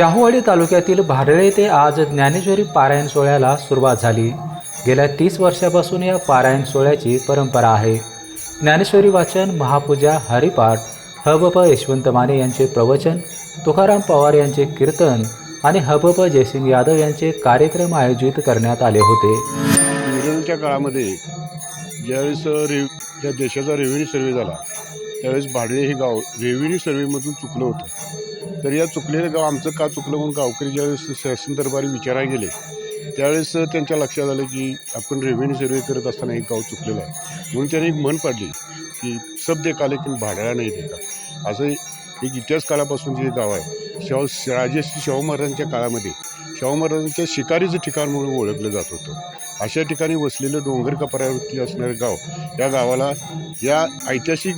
शाहूवाडी तालुक्यातील भाडळे येथे आज ज्ञानेश्वरी पारायण सोहळ्याला सुरुवात झाली. गेल्या तीस वर्षापासून या पारायण सोहळ्याची परंपरा आहे. ज्ञानेश्वरी वाचन महापूजा हरिपाठ हबप यशवंत माने यांचे प्रवचन तुकाराम पवार यांचे कीर्तन आणि हबप जयसिंग यादव यांचे कार्यक्रम आयोजित करण्यात आले होते. इंग्रजांच्या काळामध्ये ज्यावेळेस रेव देशाचा रेव्हेन्यू सर्वे झाला त्यावेळेस भाडळे हे गाव रेव्हेन्यू सर्वेमधून चुकलं होतं. तर या चुकलेलं गाव आमचं का चुकलं म्हणून गावकरी ज्यावेळेस शासन दरबारी विचारायला गेले त्यावेळेस त्यांच्या लक्षात आलं की आपण रेव्हेन्यू सर्वे करत असताना एक गाव चुकलेलं आहे. म्हणून त्याने एक म्हण पाडली की सब देखा की भाड्याला नाही देखा असं एक इतिहास काळापासून जे गाव आहे शाहू राजेश्री शाहू महाराजांच्या काळामध्ये शाहू महाराजांच्या शिकारीचं ठिकाण म्हणून ओळखलं जात होतं. अशा ठिकाणी वसलेलं डोंगर कपऱ्यावरती असणारं गाव या गावाला या ऐतिहासिक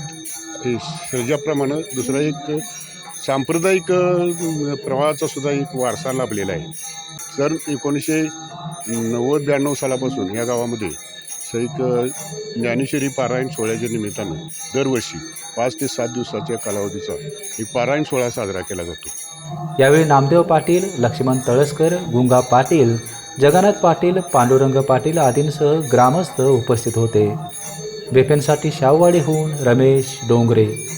सर्जाप्रमाणे दुसरा एक सांप्रदायिक प्रवाहाचा सुद्धा एक वारसा लाभलेला आहे. तर एकोणीसशे नव्वद ब्याण्णव सालापासून या गावामध्ये स- एक ज्ञानेश्वरी पारायण सोहळ्याच्या निमित्तानं दरवर्षी पाच ते सात दिवसाच्या कालावधीचा एक पारायण सोहळा साजरा केला जातो. यावेळी नामदेव पाटील लक्ष्मण तळसकर गुंगा पाटील जगन्नाथ पाटील पांडुरंग पाटील आदींसह ग्रामस्थ उपस्थित होते. बेफेनसाठी शाहवाडीहून रमेश डोंगरे.